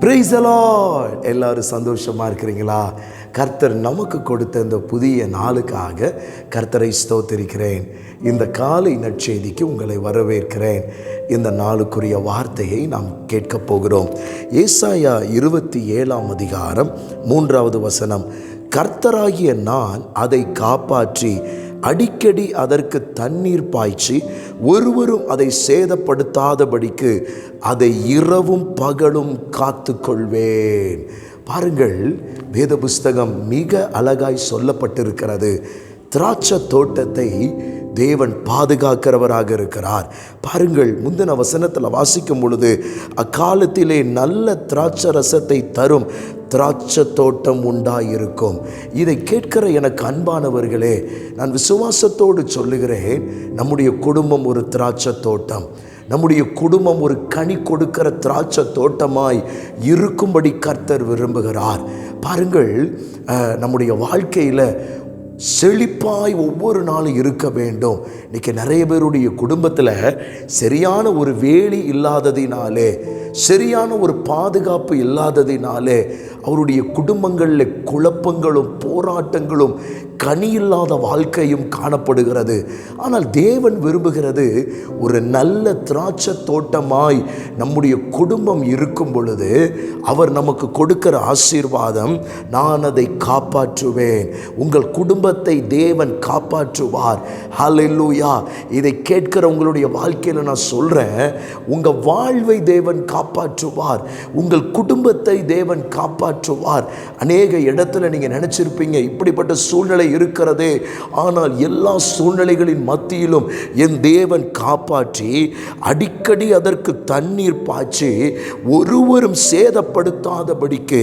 Praise the எல்லாரும் சந்தோஷமாக இருக்கிறீங்களா? கர்த்தர் நமக்கு கொடுத்த இந்த புதிய நாளுக்காக கர்த்தரை ஸ்தோத்திருக்கிறேன். இந்த காலை நற்செய்திக்கு உங்களை வரவேற்கிறேன். இந்த நாளுக்குரிய வார்த்தையை நாம் கேட்கப் போகிறோம். ஏசாயா இருபத்தி ஏழாம் அதிகாரம் மூன்றாவது வசனம். கர்த்தராகிய நான் அதை காப்பாற்றி அடிக்கடி அதற்கு தண்ணீர் பாய்ச்சி ஒருவரும் அதை சேதப்படுத்தாதபடிக்கு அதை இரவும் பகலும் காத்து கொள்வேன் பாருங்கள் வேத புஸ்தகம் மிக அழகாய் சொல்லப்பட்டிருக்கிறது. திராட்சை தோட்டத்தை தேவன் பாதுகாக்கிறவராக இருக்கிறார். பாருங்கள் முந்தின வசனத்தில் வாசிக்கும் பொழுது அக்காலத்திலே நல்ல திராட்சை ரசத்தை தரும் திராட்சை தோட்டம் உண்டாயிருக்கும். இதை கேட்கிற எனக்கு அன்பானவர்களே நான் விசுவாசத்தோடு சொல்லுகிறேன் நம்முடைய குடும்பம் ஒரு திராட்சை தோட்டம் நம்முடைய குடும்பம் ஒரு கனி கொடுக்கிற திராட்சை தோட்டமாய் இருக்கும்படி கர்த்தர் விரும்புகிறார். பாருங்கள் நம்முடைய வாழ்க்கையில் செழிப்பாய் ஒவ்வொரு நாளும் இருக்க வேண்டும். இன்னைக்கு நிறைய பேருடைய குடும்பத்தில் சரியான ஒரு வேலி இல்லாததினாலே சரியான ஒரு பாதுகாப்பு இல்லாததினாலே அவருடைய குடும்பங்களில் குழப்பங்களும் போராட்டங்களும் கனி இல்லாத வாழ்க்கையும் காணப்படுகிறது. ஆனால் தேவன் விரும்புகிறது ஒரு நல்ல திராட்சை தோட்டமாய் நம்முடைய குடும்பம் இருக்கும் பொழுது அவர் நமக்கு கொடுக்கிற ஆசீர்வாதம் நான் அதை காப்பாற்றுவேன். உங்கள் குடும்பத்தை தேவன் காப்பாற்றுவார். ஹலெல்லூயா இதை கேட்கிற உங்களுடைய வாழ்க்கையில் நான் சொல்கிறேன் உங்கள் வாழ்வை தேவன் காப்பாற்றுவார். உங்கள் குடும்பத்தை தேவன் காப்பாற்றுவார். அநேக இடத்துல நீங்கள் நினச்சிருப்பீங்க இப்படிப்பட்ட சூழ்நிலை இருக்கிறதே. ஆனால் எல்லா சூழ்நிலைகளின் மத்தியிலும் என் தேவன் காப்பாற்றி அடிக்கடி அதற்கு தண்ணீர் பாய்ச்சி ஒருவரும் சேதப்படுத்தாதபடிக்கு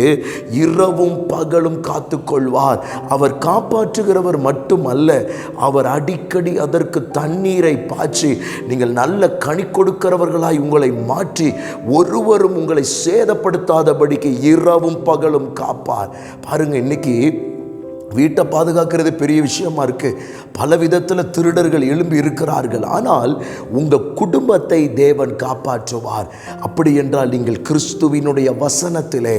இரவும் பகலும் காத்துக்கொள்வார். அவர் காப்பாற்றுகிறவர் மட்டுமல்ல அவர் அடிக்கடி அதற்கு தண்ணீரை பாய்ச்சி நீங்கள் நல்ல கனி கொடுக்கிறவர்களாய் உங்களை மாற்றி ஒருவரும் உங்களை சேதப்படுத்தாதபடிக்கு இரவும் பகலும் காப்பார். பாருங்க இன்னைக்கு வீட்டை பாதுகாக்கிறது பெரிய விஷயமா இருக்குது பல விதத்தில் திருடர்கள் எழும்பி இருக்கிறார்கள். ஆனால் உங்கள் குடும்பத்தை தேவன் காப்பாற்றுவார். அப்படி என்றால் நீங்கள் கிறிஸ்துவினுடைய வசனத்திலே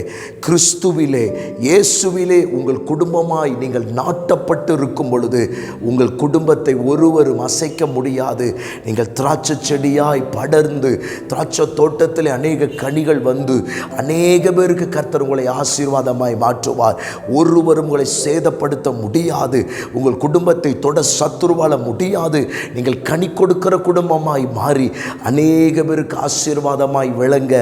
கிறிஸ்துவிலே இயேசுவிலே உங்கள் குடும்பமாய் நீங்கள் நாட்டப்பட்டு இருக்கும் பொழுது உங்கள் குடும்பத்தை ஒருவரும் அசைக்க முடியாது. நீங்கள் திராட்சை செடியாய் படர்ந்து திராட்சை தோட்டத்தில் அநேக கனிகள் வந்து அநேக பேருக்கு கர்த்தர் உங்களை ஆசீர்வாதமாய் மாற்றுவார். ஒருவரும் உங்களை சேத சேதப்படுத்த முடியாது. உங்கள் குடும்பத்தை தொட சத்துருவால முடியாது. நீங்கள் கனி கொடுக்கிற குடும்பமாய் மாறி அநேக பேருக்கு ஆசீர்வாதமாய் விளங்க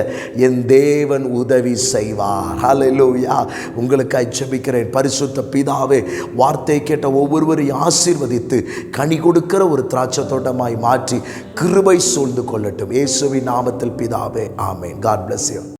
என் தேவன் உதவி செய்வார். ஹலோயா உங்களுக்கு அச்சபிக்கிறேன். பரிசுத்த பிதாவே வார்த்தை கேட்ட ஒவ்வொருவரையும் ஆசீர்வதித்து கனி கொடுக்கிற ஒரு திராட்சை தோட்டமாய் மாற்றி கிருபை சூழ்ந்து கொள்ளட்டும். இயேசுவின் நாமத்தில் பிதாவே ஆமேன். God bless you